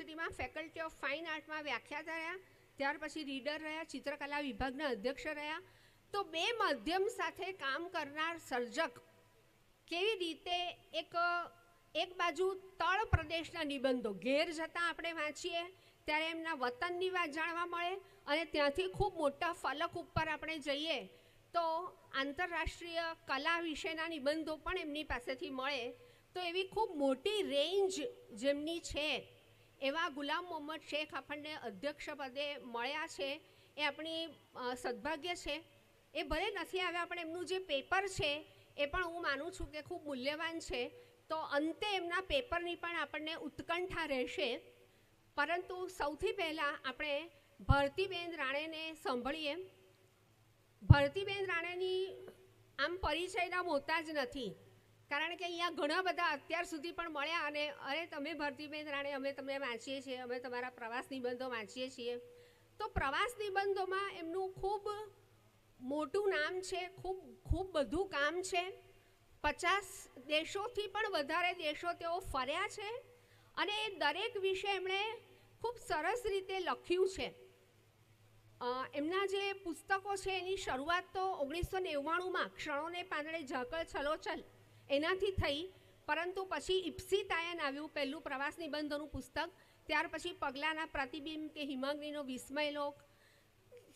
યુનિવર્સિટીમાં faculty of fine આર્ટમાં વ્યાખ્યાતા રહ્યા, ત્યાર પછી રીડર રહ્યા, ચિત્રકલા વિભાગના અધ્યક્ષ રહ્યા. તો બે માધ્યમ સાથે કામ કરનાર સર્જક કેવી રીતે એક એક બાજુ તળ પ્રદેશના નિબંધો ઘેર જતાં આપણે વાંચીએ, ત્યારે એમના વતનની વાત જાણવા મળે અને ત્યાંથી ખૂબ મોટા ફલક ઉપર આપણે જઈએ, તો આંતરરાષ્ટ્રીય કલા વિશેના નિબંધો પણ એમની પાસેથી મળે. તો એવી ખૂબ મોટી રેન્જ જેમની છે. એવા ગુલામ મોહમ્મદ શેખ આપણને અધ્યક્ષ પદે મળ્યા છે, એ આપણી સદભાગ્ય છે. એ ભલે નથી આવ્યા, પણ એમનું જે પેપર છે, એ પણ હું માનું છું કે ખૂબ મૂલ્યવાન છે. તો અંતે એમના પેપરની પણ આપણને ઉત્કંઠા રહેશે. પરંતુ સૌથી પહેલાં આપણે ભરતીબેન રાણેને સાંભળીએ. ભરતીબેન રાણેની આમ પરિચયના મોતા જ નથી. કારણ કે અહીંયા ઘણા બધા અત્યાર સુધી પણ મળ્યા અને અરે તમે ભરતીબેન રાણે, અમે તમને વાંચીએ છીએ, અમે તમારા પ્રવાસ નિબંધો વાંચીએ છીએ. તો પ્રવાસ નિબંધોમાં એમનું ખૂબ મોટું નામ છે, ખૂબ ખૂબ બધું કામ છે. પચાસ દેશોથી પણ વધારે દેશો તેઓ ફર્યા છે અને એ દરેક વિશે એમણે ખૂબ સરસ રીતે લખ્યું છે. એમના જે પુસ્તકો છે એની શરૂઆત તો ઓગણીસો નેવ્વાણુંમાં ક્ષણોને પાંદડે ઝાકળ છલોછલ એનાથી થઈ, પરંતુ પછી ઇપ્સિતાયન આવ્યું પહેલું પ્રવાસ નિબંધોનું પુસ્તક, ત્યાર પછી પગલાંના પ્રતિબિંબ કે હિમાંગીનો વિસ્મયલોક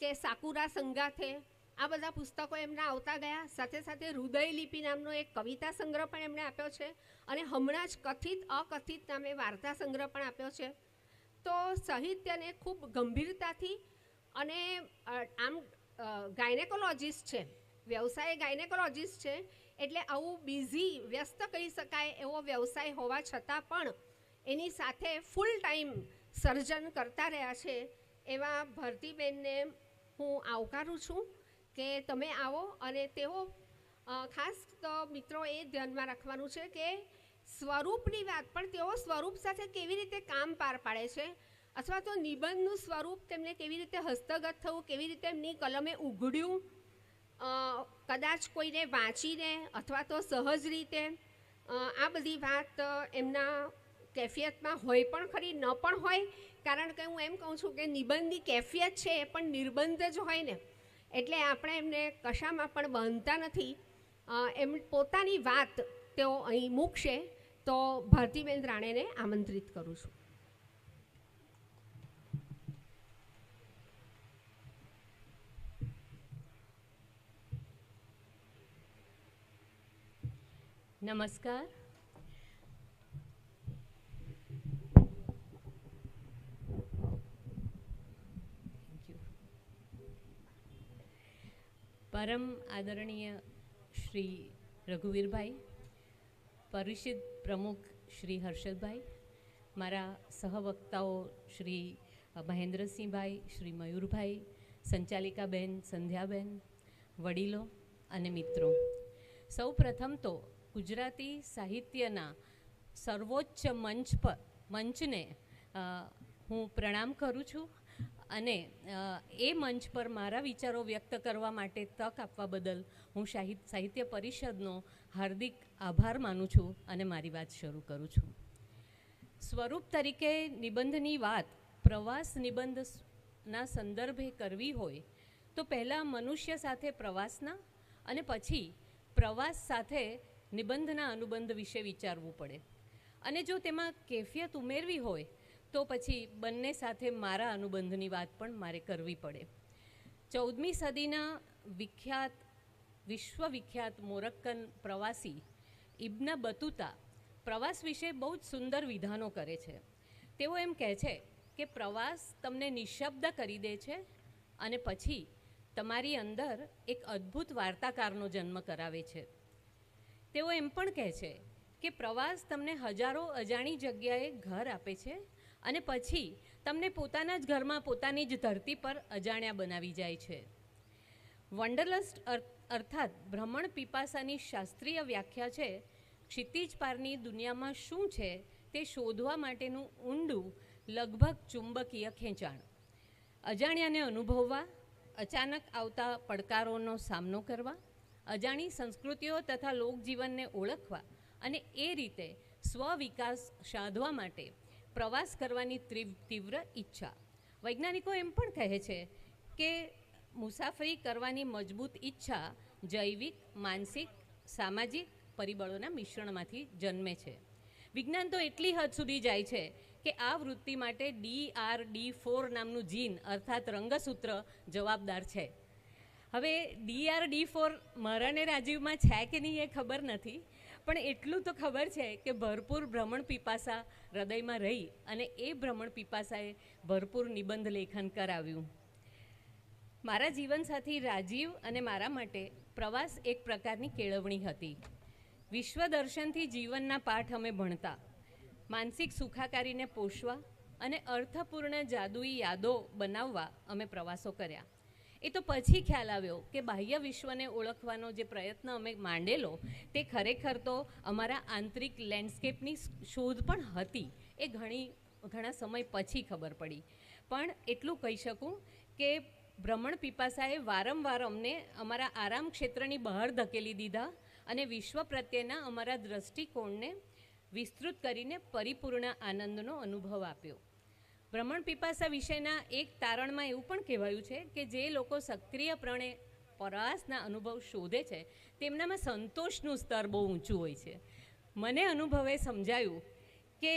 કે સાકુરા સંગાથે આ બધા પુસ્તકો એમના આવતા ગયા. સાથે સાથે હૃદય લિપિ નામનો એક કવિતા સંગ્રહ પણ એમણે આપ્યો છે અને હમણાં જ કથિત, અકથિત નામે વાર્તા સંગ્રહ પણ આપ્યો છે. તો સાહિત્યને ખૂબ ગંભીરતાથી અને આમ ગાયનેકોલોજીસ્ટ છે. વ્યવસાય ગાયનેકોલોજીસ્ટ છે, એટલે આવું બિઝી વ્યસ્ત કહી શકાય એવો વ્યવસાય હોવા છતાં પણ એની સાથે ફૂલ ટાઈમ સર્જન કરતા રહ્યા છે. એવા ભરતીબેનને હું આવકારું છું કે તમે આવો અને તેઓ ખાસ તો મિત્રો એ ધ્યાનમાં રાખવાનું છે કે સ્વરૂપની વાત, પણ તેઓ સ્વરૂપ સાથે કેવી રીતે કામ પાર પાડે છે? અથવા તો નિબંધનું સ્વરૂપ તેમને કેવી રીતે હસ્તગત થવું, કેવી રીતે એમની કલમે ઉઘડ્યું? કદાચ કોઈને વાંચીને અથવા તો સહજ રીતે આ બધી વાત એમના કેફિયતમાં હોય પણ ખરી, ન પણ હોય, કારણ કે હું એમ કહું છું કે નિબંધની કેફિયત છે એ પણ નિર્બંધ જ હોય ને. એટલે આપણે એમને કશામાં પણ બાંધતા નથી. એમ પોતાની વાત તેઓ અહીં મૂકશે, તો ભારતીબેન રાણેને આમંત્રિત કરું છું. નમસ્કાર. પરમ આદરણીય શ્રી રઘુવીરભાઈ, પરિષદ પ્રમુખ શ્રી હર્ષદભાઈ, મારા સહવક્તાઓ શ્રી મહેન્દ્રસિંહભાઈ, શ્રી મયુરભાઈ, સંચાલિકાબેન સંધ્યાબેન, વડીલો અને મિત્રો સૌ પ્રથમ તો ગુજરાતી સાહિત્યના સર્વોચ્ચ મંચ પર, મંચને હું પ્રણામ કરું છું અને એ મંચ પર મારા વિચારો વ્યક્ત કરવા માટે તક આપવા બદલ હું સાહિત, સાહિત્ય પરિષદનો હાર્દિક આભાર માનું છું અને મારી વાત શરૂ કરું છું. સ્વરૂપ તરીકે નિબંધની વાત પ્રવાસ નિબંધના સંદર્ભે કરવી હોય, તો પહેલાં મનુષ્ય સાથે પ્રવાસના અને પછી પ્રવાસ સાથે નિબંધના અનુબંધ વિશે વિચારવું પડે. અને જો તેમાં કેફિયત ઉમેરવી હોય, તો પછી બંને સાથે મારા અનુબંધની વાત પણ મારે કરવી પડે. ચૌદમી સદીના વિખ્યાત, વિશ્વવિખ્યાત મોરક્કન પ્રવાસી ઇબ્ન બતુતા પ્રવાસ વિશે બહુ જ સુંદર વિધાનો કરે છે. તેઓ એમ કહે છે કે પ્રવાસ તમને નિશબ્દ કરી દે છે અને પછી તમારી અંદર એક અદ્ભુત વાર્તાકારનો જન્મ કરાવે છે. તેઓ એમ પણ કહે છે કે પ્રવાસ તમને હજારો અજાણી જગ્યાએ ઘર આપે છે અને પછી તમને પોતાના જ ઘરમાં પોતાની જ ધરતી પર અજાણ્યા બનાવી જાય છે. વંડરલસ્ટ અર્થાત ભ્રમણ પીપાસાની શાસ્ત્રીય વ્યાખ્યા છે, ક્ષિતિજ પારની દુનિયામાં શું છે તે શોધવા માટેનું ઊંડું, લગભગ ચુંબકીય ખેંચાણ. અજાણ્યાને અનુભવવા, અચાનક આવતા પડકારોનો સામનો કરવા અજાણી સંસ્કૃતિઓ તથા લોકજીવનને ઓળખવા અને એ રીતે સ્વવિકાસ સાધવા માટે પ્રવાસ કરવાની તીવ્ર ઈચ્છા. વૈજ્ઞાનિકો એમ પણ કહે છે કે મુસાફરી કરવાની મજબૂત ઈચ્છા જૈવિક, માનસિક, સામાજિક પરિબળોના મિશ્રણમાંથી જન્મે છે. વિજ્ઞાન તો એટલી હદ સુધી જાય છે કે આ વૃત્તિ માટે ડી આર ડી ફોર નામનું જીન અર્થાત રંગસૂત્ર જવાબદાર છે. હવે ડી આર ડી ફોર મારાને રાજીવમાં છે કે નહીં એ ખબર નથી, પણ એટલું તો ખબર છે કે ભરપૂર ભ્રમણ પીપાસા હૃદયમાં રહી અને એ ભ્રમણ પીપાસાએ ભરપૂર નિબંધ લેખન કરાવ્યું. મારા જીવનસાથી રાજીવ અને મારા માટે પ્રવાસ એક પ્રકારની કેળવણી હતી. વિશ્વ દર્શનથી જીવનના પાઠ અમે ભણતા. માનસિક સુખાકારીને પોષવા અને અર્થપૂર્ણ જાદુઈ યાદો બનાવવા અમે પ્રવાસો કર્યા. એ તો પછી ખ્યાલ આવ્યો કે બાહ્ય વિશ્વને ઓળખવાનો જે પ્રયત્ન અમે માંડેલો, તે ખરેખર તો અમારા આંતરિક લેન્ડસ્કેપની શોધ પણ હતી. એ ઘણી, ઘણા સમય પછી ખબર પડી. પણ એટલું કહી શકું કે ભ્રમણ પીપાસાએ વારંવાર અમને અમારા આરામ ક્ષેત્રની બહાર ધકેલી દીધા અને વિશ્વ પ્રત્યેના અમારા દ્રષ્ટિકોણને વિસ્તૃત કરીને પરિપૂર્ણ આનંદનો અનુભવ આપ્યો. ભ્રમણ પીપાસા વિષયના એક તારણમાં એવું પણ કહેવાયું છે કે જે લોકો સક્રિયપણે પ્રવાસના અનુભવ શોધે છે, તેમનામાં સંતોષનું સ્તર બહુ ઊંચું હોય છે. મને અનુભવે સમજાયું કે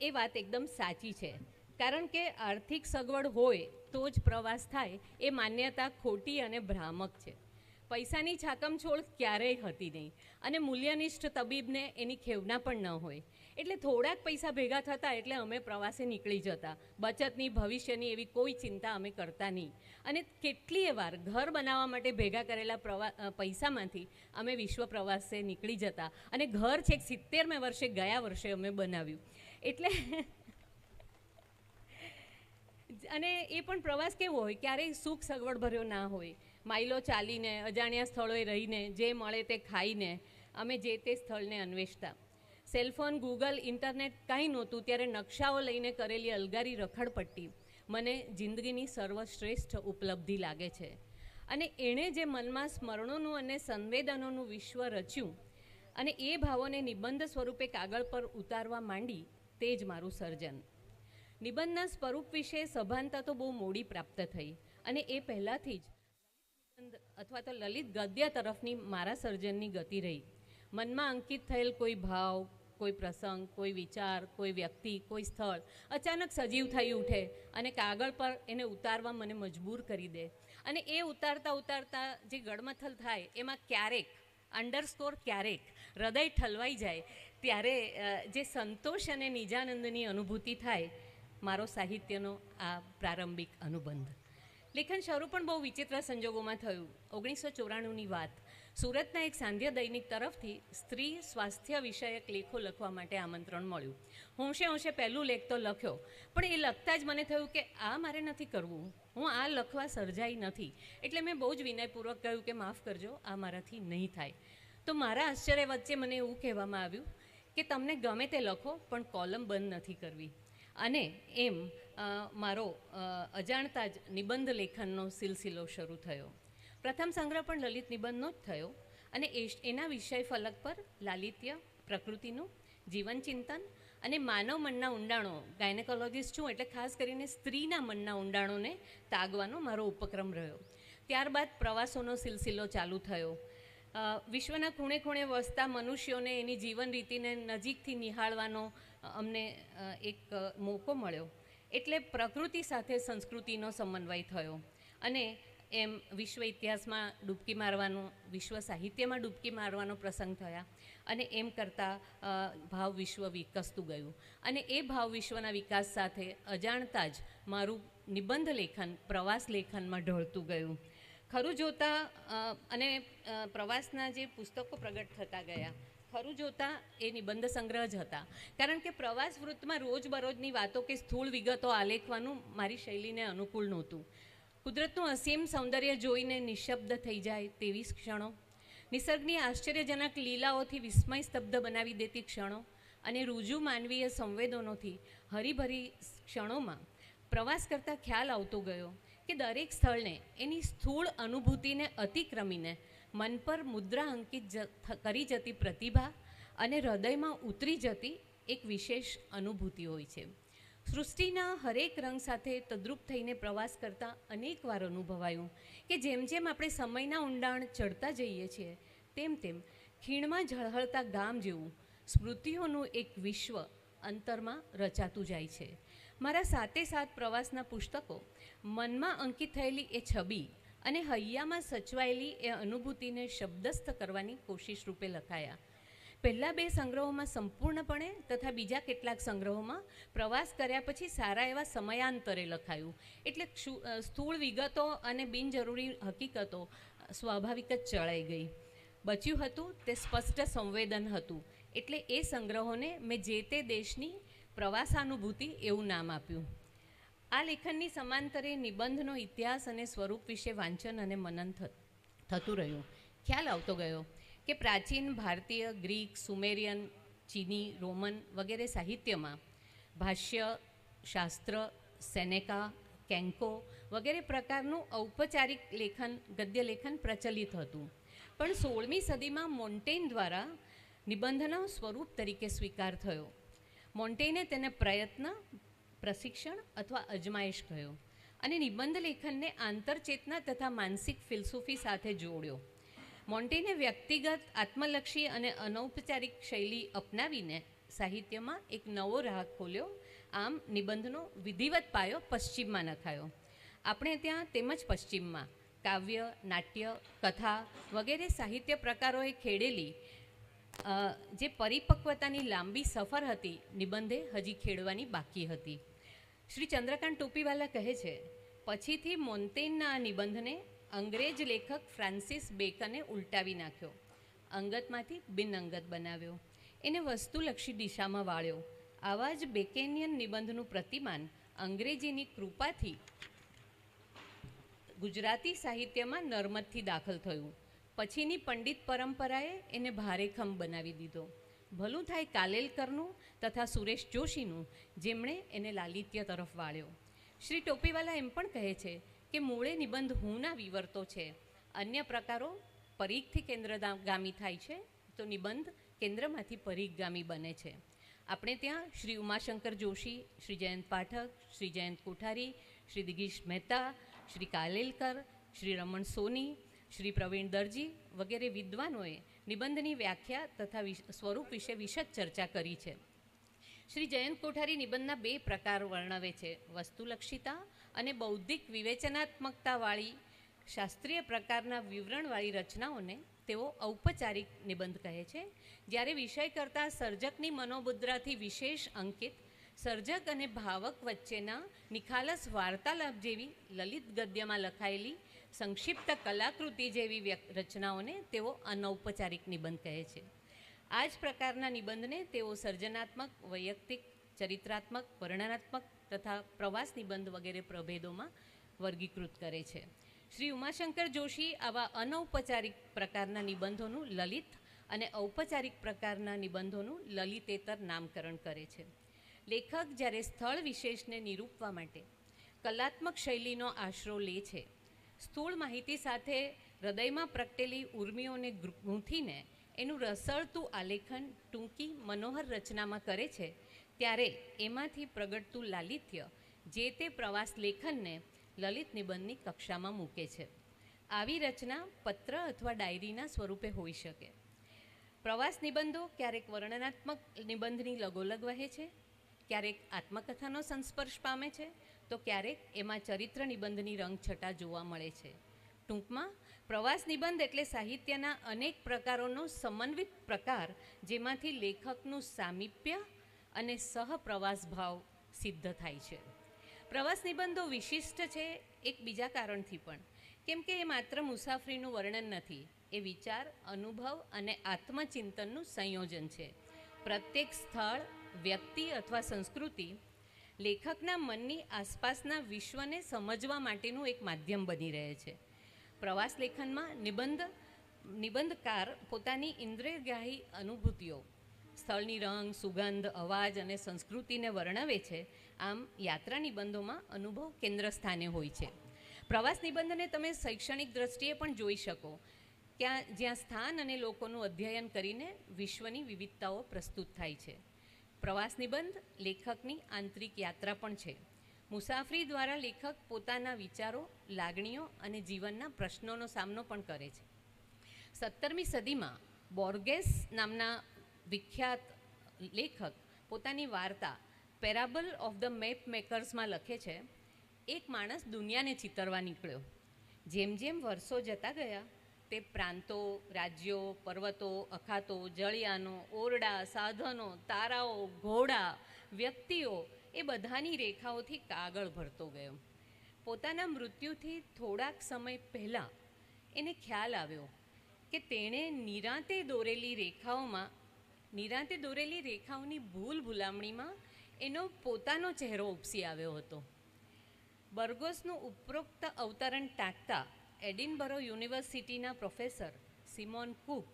એ વાત એકદમ સાચી છે. કારણ કે આર્થિક સગવડ હોય તો જ પ્રવાસ થાય, એ માન્યતા ખોટી અને ભ્રામક છે. પૈસાની છાકમછોડ ક્યારેય હતી નહીં. અને મૂલ્યનિષ્ઠ તબીબને એની ખેવના પણ ન હોય. એટલે થોડાક પૈસા ભેગા થતા એટલે અમે પ્રવાસે નીકળી જતા. બચતની, ભવિષ્યની એવી કોઈ ચિંતા અમે કરતા નહીં. અને કેટલીય વાર ઘર બનાવવા માટે ભેગા કરેલા પ્રવા પૈસામાંથી અમે વિશ્વ પ્રવાસે નીકળી જતા. અને ઘર છેક સિત્તેરમે વર્ષે ગયા વર્ષે અમે બનાવ્યું. એટલે અને એ પણ પ્રવાસ કેવો હોય? ક્યારેય સુખ સગવડ ભર્યો ના હોય. માઇલો ચાલીને, અજાણ્યા સ્થળોએ રહીને, જે મળે તે ખાઈને અમે જે તે સ્થળને અન્વેષતા. સેલફોન, ગૂગલ, ઇન્ટરનેટ કાંઈ નહોતું ત્યારે નકશાઓ લઈને કરેલી અલગારી રખડપટ્ટી મને જિંદગીની સર્વશ્રેષ્ઠ ઉપલબ્ધિ લાગે છે. અને એણે જે મનમાં સ્મરણોનું અને સંવેદનોનું વિશ્વ રચ્યું અને એ ભાવોને નિબંધ સ્વરૂપે કાગળ પર ઉતારવા માંડી, તે જ મારું સર્જન. નિબંધના સ્વરૂપ વિશે સભાનતા તો બહુ મોડી પ્રાપ્ત થઈ અને એ પહેલાંથી જ અથવા તો લલિત ગદ્ય તરફની મારા સર્જનની ગતિ રહી. મનમાં અંકિત થયેલ કોઈ ભાવ, કોઈ પ્રસંગ, કોઈ વિચાર, કોઈ વ્યક્તિ, કોઈ સ્થળ અચાનક સજીવ થઈ ઉઠે અને કાગળ પર એને ઉતારવા મને મજબૂર કરી દે. અને એ ઉતારતા ઉતારતા જે ગડમથલ થાય, એમાં ક્યારેક અંડરસ્કોર ક્યારેક હૃદય ઠલવાઈ જાય, ત્યારે જે સંતોષ અને નિજાનંદની અનુભૂતિ થાય, મારો સાહિત્યનો આ પ્રારંભિક અનુબંધ. લેખન શરૂ પણ બહુ વિચિત્ર સંજોગોમાં થયું. ઓગણીસો ચોરાણુંની વાત. સુરતના એક સાંધ્ય દૈનિક તરફથી સ્ત્રી સ્વાસ્થ્ય વિષયક લેખો લખવા માટે આમંત્રણ મળ્યું. હોંશે હોંશે પહેલું લેખ તો લખ્યો. પણ એ લખતા જ મને થયું કે આ મારે નથી કરવું. હું આ લખવા સર્જાઈ નથી. એટલે મેં બહુ જ વિનયપૂર્વક કહ્યું કે માફ કરજો, આ મારાથી નહીં થાય. તો મારા આશ્ચર્ય વચ્ચે મને એવું કહેવામાં આવ્યું કે તમને ગમે તે લખો, પણ કોલમ બંધ નથી કરવી. અને એમ મારો અજાણતા જ નિબંધ લેખનનો સિલસિલો શરૂ થયો. પ્રથમ સંગ્રહ પણ લલિત નિબંધનો જ થયો અને એના વિષય ફલક પર લાલિત્ય, પ્રકૃતિનું, જીવનચિંતન અને માનવ મનના ઊંડાણો, ગાયનેકોલોજીસ્ટ છું એટલે ખાસ કરીને સ્ત્રીના મનના ઊંડાણોને તાગવાનો મારો ઉપક્રમ રહ્યો. ત્યારબાદ પ્રવાસોનો સિલસિલો ચાલુ થયો. વિશ્વના ખૂણે ખૂણે વસતા મનુષ્યોને એની જીવન રીતિને નજીકથી નિહાળવાનો અમને એક મોકો મળ્યો. એટલે પ્રકૃતિ સાથે સંસ્કૃતિનો સમન્વય થયો. અને એમ વિશ્વ ઇતિહાસમાં ડૂબકી મારવાનું, વિશ્વ સાહિત્યમાં ડૂબકી મારવાનો પ્રસંગ થયા. અને એમ કરતાં ભાવ વિશ્વ વિકસતું ગયું. અને એ ભાવ વિશ્વના વિકાસ સાથે અજાણતા જ મારું નિબંધ લેખન, પ્રવાસ લેખનમાં ઢળતું ગયું. ખરું જોતાં અને પ્રવાસના જે પુસ્તકો પ્રગટ થતા ગયા ખરું જોતાં, એ નિબંધ સંગ્રહ જ હતા. કારણ કે પ્રવાસ વૃત્તમાં રોજબરોજની વાતો કે સ્થૂળ વિગતો આલેખવાનું મારી શૈલીને અનુકૂળ નહોતું. કુદરતનું અસીમ સૌંદર્ય જોઈને નિશબ્દ થઈ જાય તેવી ક્ષણો. નિસર્ગની આશ્ચર્યજનક લીલાઓથી વિસ્મય સ્તબ્ધ બનાવી દેતી ક્ષણો અને રૂજુ માનવીય સંવેદનોથી હરીભરી ક્ષણોમાં પ્રવાસ કરતાં ખ્યાલ આવતો ગયો કે દરેક સ્થળને એની સ્થૂળ અનુભૂતિને અતિક્રમીને મન પર મુદ્રા અંકિત કરી જતી પ્રતિભા અને હૃદયમાં ઉતરી જતી એક વિશેષ અનુભૂતિ હોય છે. સૃષ્ટિના હરેક રંગ સાથે તદ્રુપ થઈને પ્રવાસ કરતાં અનેકવાર અનુભવાયું કે જેમ જેમ આપણે સમયના ઊંડાણ ચડતા જઈએ છીએ, તેમ તેમ ખીણમાં ઝળહળતા ગામ જેવું સ્મૃતિઓનું એક વિશ્વ અંતરમાં રચાતું જાય છે. મારા સાતે સાત પ્રવાસના પુસ્તકો મનમાં અંકિત થયેલી એ છબી અને હૈયામાં સચવાયેલી એ અનુભૂતિને શબ્દસ્થ કરવાની કોશિશ રૂપે લખાયા. પહેલાં બે સંગ્રહોમાં સંપૂર્ણપણે તથા બીજા કેટલાક સંગ્રહોમાં પ્રવાસ કર્યા પછી સારા એવા સમયાંતરે લખાયું. એટલે સ્થૂળ વિગતો અને બિનજરૂરી હકીકતો સ્વાભાવિક જ ચડાઈ ગઈ. બચ્યું હતું, તે સ્પષ્ટ સંવેદન હતું. એટલે એ સંગ્રહોને મેં જે તે દેશની પ્રવાસાનુભૂતિ એવું નામ આપ્યું. આ લેખનની સમાંતરે નિબંધનો ઇતિહાસ અને સ્વરૂપ વિશે વાંચન અને મનન થતું રહ્યું. ખ્યાલ આવતો ગયો કે પ્રાચીન ભારતીય, ગ્રીક, સુમેરિયન, ચીની, રોમન વગેરે સાહિત્યમાં ભાષ્ય, શાસ્ત્ર, સેનેકા, કેન્કો વગેરે પ્રકારનું ઔપચારિક લેખન, ગદ્ય લેખન પ્રચલિત હતું. પણ સોળમી સદીમાં મોન્ટેન દ્વારા નિબંધનો સ્વરૂપ તરીકે સ્વીકાર થયો. મોન્ટેને તેને પ્રયત્ન પ્રશિક્ષણ અથવા અજમાયશ કહ્યો અને નિબંધ લેખનને આંતરચેતના તથા માનસિક ફિલસૂફી સાથે જોડ્યો. મોન્ટેને વ્યક્તિગત, આત્મલક્ષી અને અનૌપચારિક શૈલી અપનાવીને સાહિત્યમાં એક નવો રાહ ખોલ્યો. આમ, નિબંધનો વિધિવત પાયો પશ્ચિમમાં નખાયો. આપણે ત્યાં તેમજ પશ્ચિમમાં કાવ્ય, નાટ્ય, કથા વગેરે સાહિત્ય પ્રકારોએ ખેડેલી જે પરિપક્વતાની લાંબી સફર હતી, નિબંધે હજી ખેડવાની બાકી હતી. શ્રી ચંદ્રકાંત ટોપીવાલા કહે છે, પછીથી મોન્ટેનના આ નિબંધને અંગ્રેજ લેખક ફ્રાન્સિસ બેકને ઉલટાવી નાખ્યો. અંગતમાંથી બિનઅંગત બનાવ્યો. એને વસ્તુલક્ષી દિશામાં વાળ્યો. આવા જ બેકેનિયન નિબંધનું પ્રતિમાન અંગ્રેજીની કૃપાથી ગુજરાતી સાહિત્યમાં નર્મદથી દાખલ થયું. પછીની પંડિત પરંપરાએ એને ભારેખમ બનાવી દીધો. ભલું થાય કાલેલકરનું તથા સુરેશ જોશીનું, જેમણે એને લાલિત્ય તરફ વાળ્યો. શ્રી ટોપીવાલા એમ પણ કહે છે કે મૂળે નિબંધ હુંના વિવર્તો છે. અન્ય પ્રકારો પરીખથી કેન્દ્રગામી થાય છે તો નિબંધ કેન્દ્રમાંથી પરીખગામી બને છે. આપણે ત્યાં શ્રી ઉમાશંકર જોશી, શ્રી જયંત પાઠક, શ્રી જયંત કોઠારી, શ્રી દિગીશ મહેતા, શ્રી કાલેલકર, શ્રી રમણ સોની શ્રી પ્રવીણ દરજી વગેરે વિદ્વાનોએ નિબંધની વ્યાખ્યા તથા સ્વરૂપ વિશે વિશદ ચર્ચા કરી છે. શ્રી જયંત કોઠારી નિબંધના બે પ્રકાર વર્ણવે છે. વસ્તુલક્ષિતા અને બૌદ્ધિક વિવેચનાત્મકતાવાળી શાસ્ત્રીય પ્રકારના વિવરણવાળી રચનાઓને તેઓ ઔપચારિક નિબંધ કહે છે. જ્યારે વિષય કરતાં સર્જકની મનોમુદ્રાથી વિશેષ અંકિત, સર્જક અને ભાવક વચ્ચેના નિખાલસ વાર્તાલાપ જેવી લલિત ગદ્યમાં લખાયેલી સંક્ષિપ્ત કલાકૃતિ જેવી રચનાઓને તેઓ અનૌપચારિક નિબંધ કહે છે. આ જ પ્રકારના નિબંધને તેઓ સર્જનાત્મક, વૈયક્તિક, ચરિત્રાત્મક, વર્ણનાત્મક તથા પ્રવાસ નિબંધ વગેરે પ્રભેદોમાં વર્ગીકૃત કરે છે. શ્રી ઉમાશંકર જોશી આવા અનૌપચારિક પ્રકારના નિબંધોનું લલિત અને ઔપચારિક પ્રકારના નિબંધોનું લલિતેતર નામકરણ કરે છે. લેખક જ્યારે સ્થળ વિશેષને નિરૂપવા માટે કલાત્મક શૈલીનો આશરો લે છે સ્થૂળ માહિતી સાથે હૃદયમાં પ્રગટેલી ઉર્મિઓને ગૂંથીને એનું રસળતું આલેખન ટૂંકી મનોહર રચનામાં કરે છે, ત્યારે એમાંથી પ્રગટતું લાલિત્ય, જે તે પ્રવાસ લેખનને લલિત નિબંધની કક્ષામાં મૂકે છે. આવી રચના પત્ર અથવા ડાયરીના સ્વરૂપે હોઈ શકે. પ્રવાસ નિબંધો ક્યારેક વર્ણનાત્મક નિબંધની લગોલગ વહે છે ક્યારેક આત્મકથાનો સંસ્પર્શ પામે છે, તો ક્યારેક એમાં ચરિત્ર નિબંધની રંગછટા જોવા મળે છે. ટૂંકમાં, પ્રવાસ નિબંધ એટલે સાહિત્યના અનેક પ્રકારોનો સમન્વિત પ્રકાર જેમાંથી લેખકનું સામીપ્ય અને સહપ્રવાસ ભાવ સિદ્ધ થાય છે. પ્રવાસ નિબંધો વિશિષ્ટ છે એક બીજા કારણથી પણ. કેમ કે એ માત્ર મુસાફરીનું વર્ણન નથી, એ વિચાર, અનુભવ અને આત્મચિંતનનું સંયોજન છે. પ્રત્યેક સ્થળ વ્યક્તિ અથવા સંસ્કૃતિ લેખકના મનની આસપાસના વિશ્વને સમજવા માટેનું એક માધ્યમ બની રહે છે. પ્રવાસ લેખનમાં નિબંધ, નિબંધકાર પોતાની ઇન્દ્રિયગ્રાહી અનુભૂતિઓ, સ્થળની રંગ, સુગંધ, અવાજ અને સંસ્કૃતિને વર્ણવે છે. આમ યાત્રા નિબંધોમાં અનુભવ કેન્દ્ર સ્થાને હોય છે. પ્રવાસ નિબંધને તમે શૈક્ષણિક દ્રષ્ટિએ પણ જોઈ શકો. ક્યાં જ્યાં સ્થાન અને લોકોનું અધ્યયન કરીને વિશ્વની વિવિધતાઓ પ્રસ્તુત થાય છે. પ્રવાસ નિબંધ, લેખકની આંતરિક યાત્રા પણ છે. મુસાફરી દ્વારા લેખક પોતાના વિચારો, લાગણીઓ અને જીવનના પ્રશ્નોનો સામનો પણ કરે છે. સત્તરમી સદીમાં બોર્ગેસ નામના વિખ્યાત લેખક પોતાની વાર્તા પેરાબલ ઓફ ધ મેપ મેકર્સમાં લખે છે, એક માણસ દુનિયાને ચિતરવા નીકળ્યો. જેમ જેમ વર્ષો જતા ગયા તે પ્રાંતો, રાજ્યો, પર્વતો, અખાતો, જળિયાનો, ઓરડા, સાધનો, તારાઓ, ઘોડા, વ્યક્તિઓ એ બધાની રેખાઓથી કાગળ ભરતો ગયો. પોતાના મૃત્યુથી થોડાક સમય પહેલાં એને ખ્યાલ આવ્યો કે તેણે નિરાંતે દોરેલી રેખાઓમાં, નિરાંતે દોરેલી રેખાઓની ભૂલ ભૂલામણીમાં એનો પોતાનો ચહેરો ઉપસી આવ્યો હતો. બર્ગોસનું ઉપરોક્ત અવતરણ ટાંકતા એડિનબરો યુનિવર્સિટીના professor Simon Cook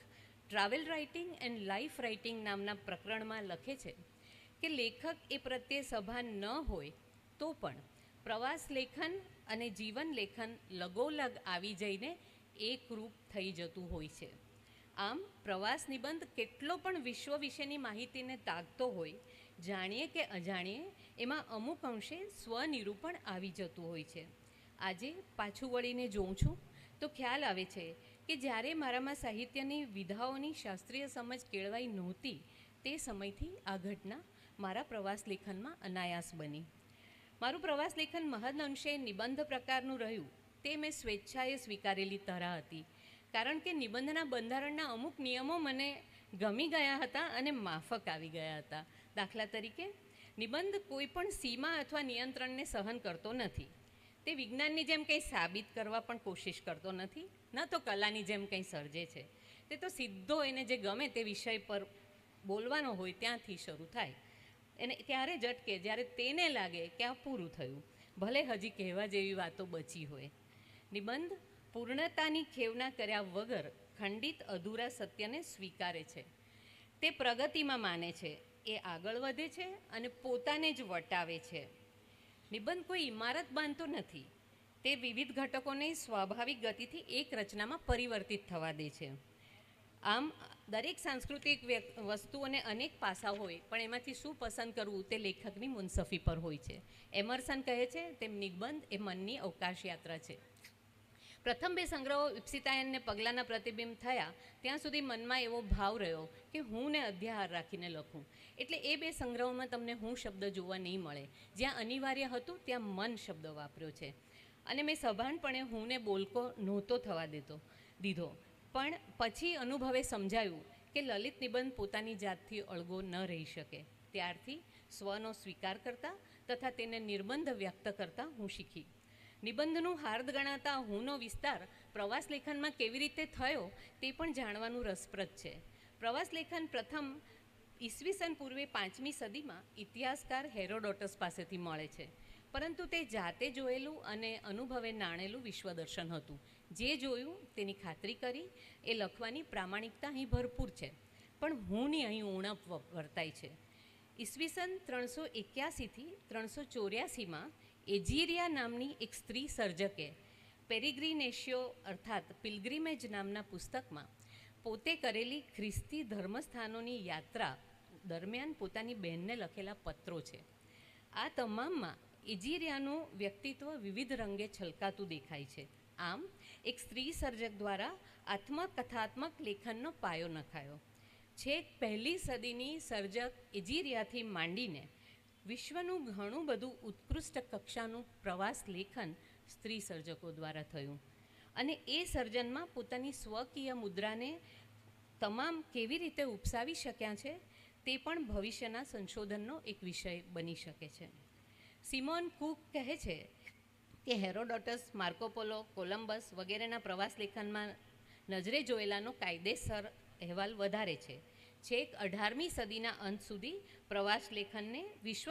travel writing and life writing નામના પ્રકરણમાં લખે છે કે લેખક એ પ્રત્યે સભાન ન હોય તો પણ પ્રવાસ લેખન અને જીવન લેખન લગોલગ આવી જઈને એકરૂપ થઈ જતું હોય છે. આમ, પ્રવાસ નિબંધ કેટલો પણ વિશ્વ વિશેની માહિતીને તાકતો હોય, જાણીએ કે અજાણીએ, એમાં અમુક અંશે સ્વનિરૂપણ આવી જતું હોય છે. આજે પાછું વળીને જોઉં છું. તો ખ્યાલ આવે છે કે જ્યારે મારામાં સાહિત્યની વિધાઓની શાસ્ત્રીય સમજ કેળવાઈ નહોતી, તે સમયથી આ ઘટના મારા પ્રવાસ લેખનમાં અનાયાસ બની. મારું પ્રવાસ લેખન મહદ અંશે નિબંધ પ્રકારનું રહ્યું, તે મેં સ્વેચ્છાએ સ્વીકારેલી તરાહ હતી. કારણ કે નિબંધના બંધારણના અમુક નિયમો મને ગમી ગયા હતા અને માફક આવી ગયા હતા. દાખલા તરીકે, નિબંધ કોઈ પણ સીમા અથવા નિયંત્રણને સહન કરતો નથી. તે વિજ્ઞાનની જેમ કંઈ સાબિત કરવા પણ કોશિશ કરતો નથી, ન તો કલાની જેમ કંઈ સર્જે છે. તે તો સીધો એને જે ગમે તે વિષય પર બોલવાનો હોય ત્યાંથી શરૂ થાય. એને ત્યારે જ અટકે જ્યારે તેને લાગે કે આ પૂરું થયું. ભલે હજી કહેવા જેવી વાતો બચી હોય. નિબંધ, પૂર્ણતાની ખેવના કર્યા વગર ખંડિત અધૂરા સત્યને સ્વીકારે છે. તે પ્રગતિમાં માને છે. એ આગળ વધે છે અને પોતાને જ વટાવે છે. નિબંધ કોઈ ઇમારત બાંધતો નથી. તે વિવિધ ઘટકોને સ્વાભાવિક ગતિથી એક રચનામાં પરિવર્તિત થવા દે છે. આમ, દરેક સાંસ્કૃતિક વસ્તુઓને અનેક પાસા હોય, પણ એમાંથી શું પસંદ કરવું તે લેખકની મુનસફી પર હોય છે. એમર્સન કહે છે, તેમ નિબંધ એ મનની અવકાશ યાત્રા છે. પ્રથમ બે સંગ્રહો ઇપ્સિતાયનને પગલાંના પ્રતિબિંબ થયા, ત્યાં સુધી મનમાં એવો ભાવ રહ્યો કે હું ને અધ્યાહાર રાખીને લખું. એટલે એ બે સંગ્રહોમાં તમને હું શબ્દ જોવા નહીં મળે. જ્યાં અનિવાર્ય હતું, ત્યાં મન શબ્દ વાપર્યો છે. અને મેં સભાનપણે હુંને બોલકો નહોતો થવા દેતો, દીધો. પણ પછી અનુભવે સમજાયું કે લલિત નિબંધ પોતાની જાતથી અળગો ન રહી શકે. ત્યારથી સ્વનો સ્વીકાર કરતા તથા તેને નિર્બંધ વ્યક્ત કરતા હું શીખી. નિબંધનું હાર્દ ગણાતા હુંનો વિસ્તાર પ્રવાસ લેખનમાં કેવી રીતે થયો તે પણ જાણવાનું રસપ્રદ છે. પ્રવાસ લેખન પ્રથમ ઈસવીસન પૂર્વે પાંચમી સદીમાં ઇતિહાસકાર હેરોડોટસ પાસેથી મળે છે. પરંતુ તે જાતે જોયેલું અને અનુભવે નાણેલું વિશ્વદર્શન હતું. જે જોયું તેની ખાતરી કરી, એ લખવાની પ્રામાણિકતા અહીં ભરપૂર છે. પણ હુંની અહીં ઉણપ વર્તાય છે. ઈસવીસન ત્રણસો એક્યાસીથી ત્રણસો ચોર્યાસીમાં એજીરિયા નામની એક સ્ત્રી સર્જકે પેરિગ્રીનેશિયો અર્થાત પિલગ્રીમેજ નામના પુસ્તકમાં પોતે કરેલી ખ્રિસ્તી ધર્મસ્થાનોની યાત્રા દરમિયાન પોતાની બહેનને લખેલા પત્રો છે. આ તમામમાં ઇજીરિયાનું વ્યક્તિત્વ વિવિધ રંગે છલકાતું દેખાય છે. આમ, એક સ્ત્રી સર્જક દ્વારા આત્મકથાત્મક લેખનનો પાયો નખાયો. છેક પહેલી સદીની સર્જક ઇજીરિયાથી માંડીને વિશ્વનું ઘણું બધું ઉત્કૃષ્ટ કક્ષાનું પ્રવાસ લેખન સ્ત્રી સર્જકો દ્વારા થયું. અને એ સર્જનમાં પોતાની સ્વકીય મુદ્રાને તમામ કેવી રીતે ઉપસાવી શક્યા છે, તે પણ ભવિષ્યના સંશોધનનો એક વિષય બની શકે છે. સિમોન કુક કહે છે કે હેરોડોટસ માર્કોપોલો કોલંબસ વગેરેના પ્રવાસ લેખનમાં નજરે જોયેલાનો કાયદેસર અહેવાલ વધારે છે. છેક અઢારમી સદીના અંત સુધી પ્રવાસ લેખનને વિશ્વ